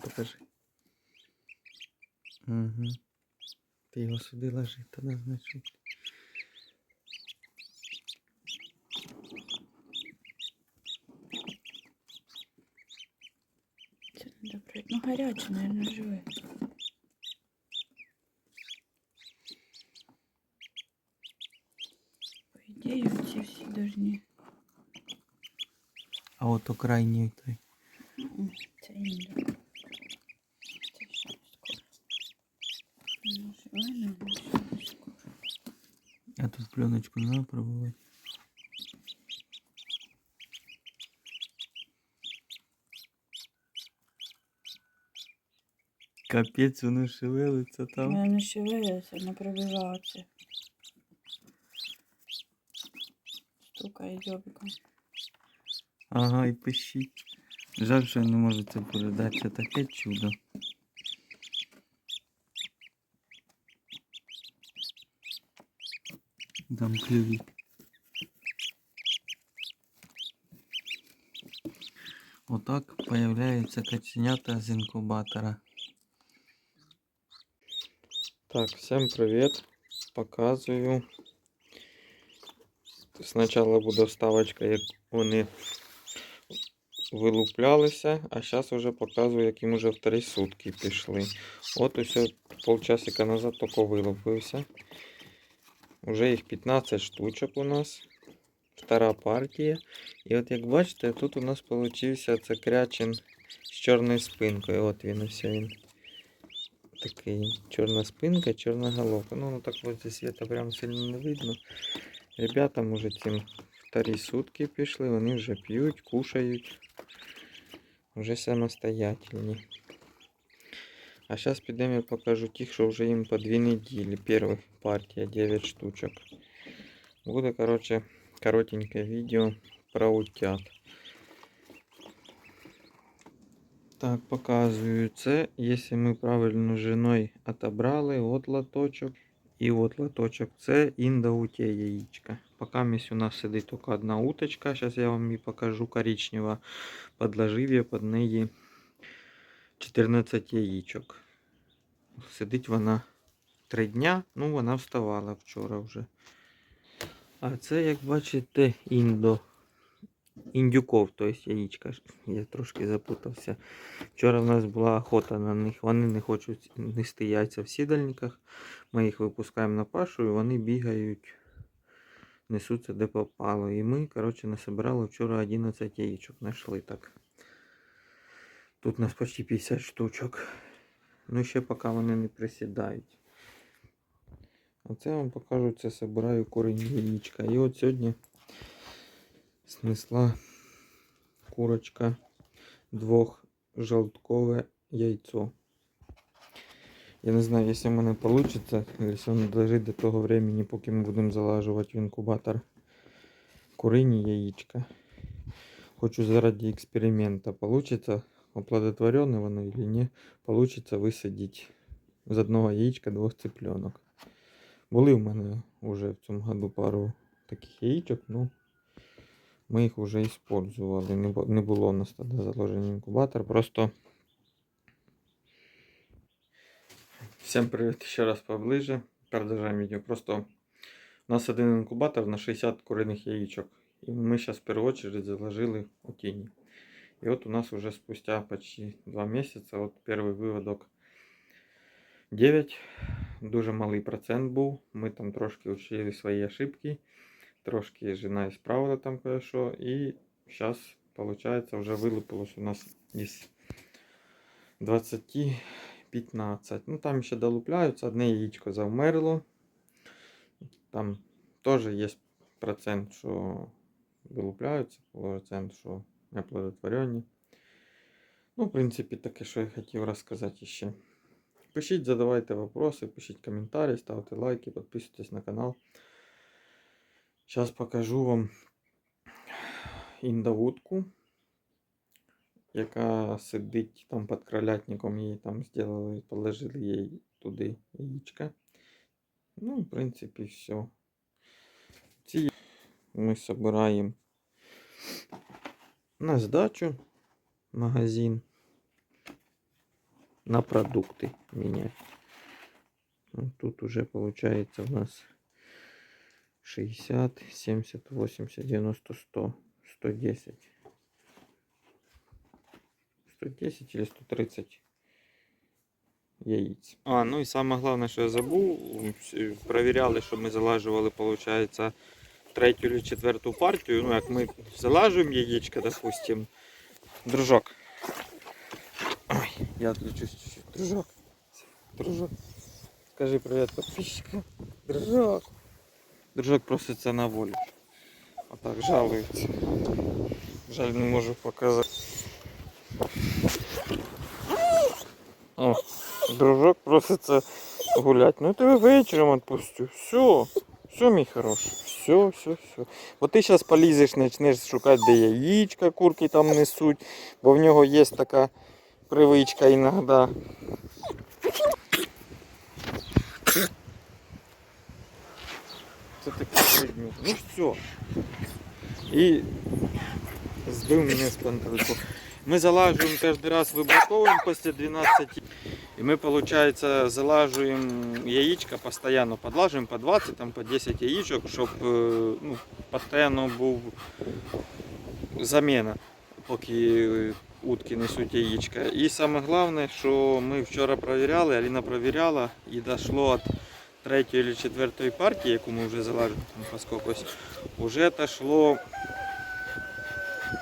Покажи. Угу. Ти його сюди ложи, тоді значить. Це не добре. Ну гаряче, наверное, живе. По ідеї, ці всі должні. А от у крайній той. М, Це індо. Це А тут пленочку надо пробувати. Капець, воно шевелиться там. Вона не шевелиться, не пробивається. Стукає дзьобиком. Ага, і пищить. Жаль, що я не можу це передати. Це таке чудо. Там клюві. Отак появляються каченята з інкубатора. Так, всім привіт. Показую. Спочатку буде вставочка, як вони вилуплялися, а зараз вже показую, як їм вже вторі сутки пішли. От усе полчасика назад тільки вилупився. Уже їх 15 штучок у нас. Втора партія. І от як бачите, тут у нас получився це крячин з чорною спинкою. От він ось він. Такий чорна спинка, чорна головка. Ну, ну так зі світа прям сильно не видно. Ребятам уже цим вторі сутки пішли, вони вже п'ють, кушають. Вже самостоятельні. А зараз підемо я покажу тих, що вже їм по дві неділі. Перша партія 9 штучок. Буде, короче, коротеньке відео про утят. Так, показую це. Якщо ми правильно женою отобрали, от лоточок. І от лоточок. Це індоуте яєчка. Поки місць у нас сидить тільки одна уточка. Зараз я вам її покажу коричнева. Подложив я під неї 14 яєчок. Сидить вона 3 дня, ну вона вставала вчора вже. А це, як бачите, індо. Індюков, тобто яєчка. Я трошки запутався. Вчора в нас була охота на них. Вони не хочуть нести яйця в сідальниках. Ми їх випускаємо на пашу і вони бігають, несуться де попало. І ми, коротше, насобирали вчора 11 яєчок. Знайшли так. Тут у нас почти 50 штучок. Ну ще поки вони не присідають. Оце я вам покажу, це собираю корінь яєчка. І от сьогодні снесла курочка двохжелткове яйцо. Я не знаю, якщо в мене вийде, якщо воно дожить до того времени, поки ми будемо залажувати в інкубатор курині яєчка. Хочу заради експеримента, получится оплодотворенное воно или не, получится висадити з одного яєчка двох цыпленок. Були в мене вже в цьому году пару таких яєчок, ну ми їх вже использували. Не, бу- не було у нас тоді заложений інкубатор, просто. Всем привет еще раз поближе. Продолжаем видео. Просто у нас один инкубатор на 60 куриных яичек. И мы сейчас в первую очередь заложили у тени. И вот у нас уже спустя почти 2 месяца, вот первый выводок 9. Дуже малий процент був. Ми там трошки учили свої ошибки. Трошки жена исправила там кое-що. І зараз, получается, вже вилупилось у нас із 20 15. Ну там ще долупляються, одне яєчко завмерло. Там теж є процент, що вилупляються, процент, що неплодотворені. Ну, в принципі, таке, що я хотів розказати ще. Пишіть, задавайте вопроси, пишіть коментарі, ставте лайки, підписуйтесь на канал. Зараз покажу вам індовудку, яка сидить там під кролятником, її там зробили, положили їй туди яєчка. Ну, в принципі, все. Ці ми збираємо на здачу магазин. на продукты менять. Ну, Тут уже получается у нас 60, 70, 80, 90, 100, 110. 110 или 130 яиц. А, ну і саме головне, що я забув, всі провіряли, що ми залажували, виходить, третю чи четверту партію. Ну, як ми залажуємо яєчко, допустим, дружок. Ой, я отвлечусь чуть-чуть. Дружок. Дружок. Скажи привет подписчикам. Дружок. Дружок проситься на волю. Отак жалується. Жаль, не можу показати. О, дружок проситься гулять. Ну тебе вечором отпустю. Все. Все, мій хороший. Все, все, все. Бо ти зараз полізеш, почнеш шукати, де яєчка, курки там несуть, бо в нього є така привичка іноді. Це такий предмет. Ну все. І збив мене з пантелику. Ми залажуємо кожен раз, вибраковуємо після 12. І ми, виходить, залажуємо яєчка постійно, подлажуємо по 20, там, по 10 яєчок, щоб е, ну, постійно був заміна, поки утки несуть яєчка. І головне, що ми вчора перевіряли, Аліна перевіряла і дійшло від третьої чи четвертої партії, яку ми вже там, по вже дійшло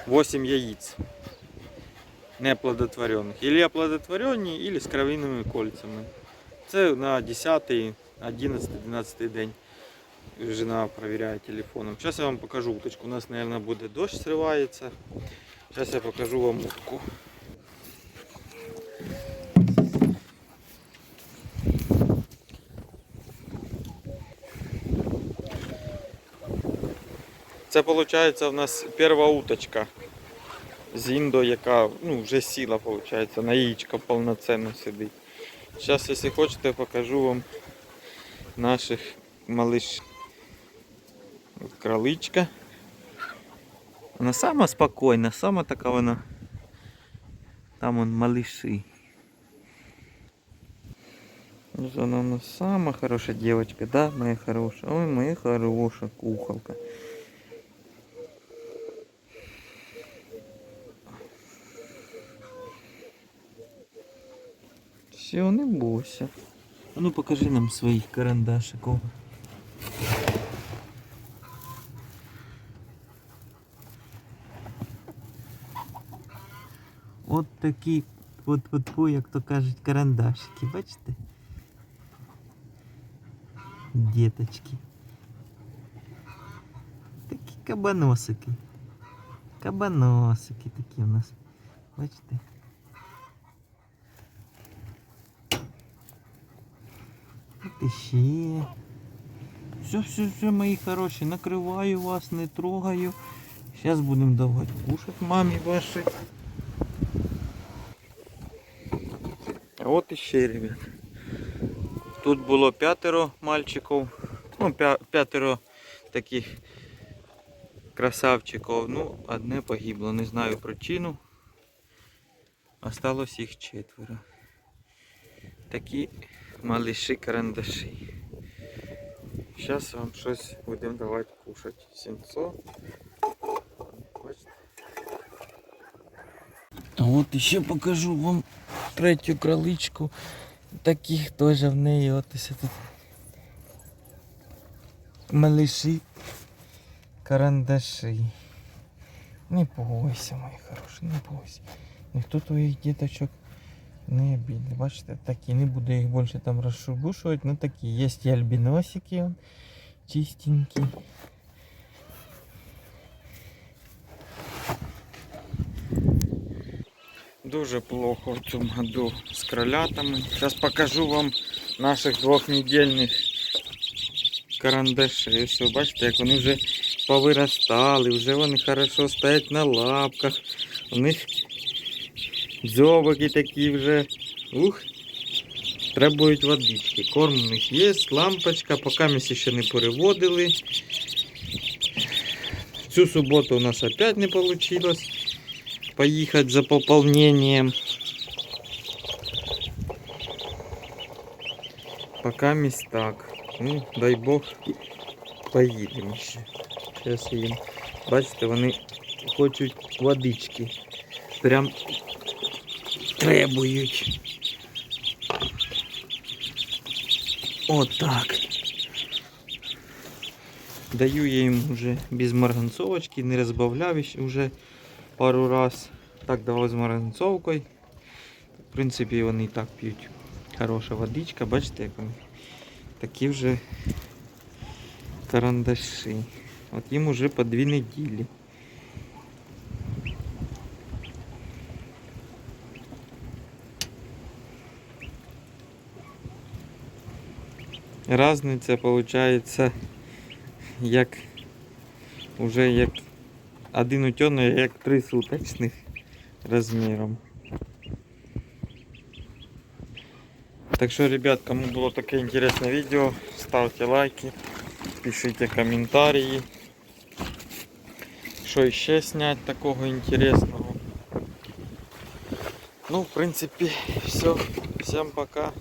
8 яєць неплодотворених. Или оплодотворені, или з кровійними кольцями. Це на 10, 11, 12 день. Жена перевіряє телефоном. Зараз я вам покажу уточку. У нас, мабуть, буде дощ зривається. Зараз я покажу вам утку. Це виходить у нас перша уточка з індо, яка ну, вже сіла, виходить, на яєчко повноцінно сидить. Зараз, якщо хочете, покажу вам наших малиш. Кроличка. Вона сама спокійна, сама така вона. Там вон малыши. Вот Она у нас самая хорошая девочка, да, моя хорошая? Ой, моя хорошая куколка. Все, не бойся. А ну покажи нам своїх карандашиков. От такі, от, от, от, як то кажуть, карандашики, бачите? Діточки. Такі кабаносики. Кабаносики такі у нас. Бачите? Іще. Все, все, все, мої хороші, накриваю вас, не трогаю. Зараз будемо давати кушати мамі вашій. А от іще, ребят. Тут було п'ятеро мальчиків. Ну, п'ятеро таких красавчиків. Ну, одне погибло, не знаю причину. Осталось їх четверо. Такі малыши карандаші. Зараз вам щось будемо давати кушати. Сінцо. Бачите? От ще покажу вам третю кроличку. Таких теж в неї от ось тут. Малыши. Карандаші. Не бойся, мої хороші, не бойся. Ніхто твоїх діточок не обідне. Бачите, такі. Не буду їх більше там розшубушувати, ну такі. Є і альбіносики, чистенькі. Дуже плохо в цьому году з кролятами. Зараз покажу вам наших двохнедільних карандашей. Все, бачите, як вони вже повиростали, вже вони хорошо стоять на лапках. У них дзьобики такі вже. Ух. Требують водички. Корм у них є, лампочка, поки ми ще не переводили. В цю суботу у нас опять не вийшло поїхати за поповненням. Пока місць так. Ну, дай Бог, поїдемо ще. Зараз їм. Бачите, вони хочуть водички. Прям требують. Отак. Даю я їм вже без марганцовочки, не розбавляв вже пару раз. Так давав з марганцовкою. В принципі, вони і так п'ють. Хороша водичка, бачите, як вони. Такі вже карандаші. От їм уже по дві неділі. Разниця виходить як уже як один утьоний, як три суточних розміром. Так що, ребят, кому було таке інтересне відео, ставте лайки, пишите коментарі. Що ще снять такого інтересного. Ну, в принципі, все. Всем пока.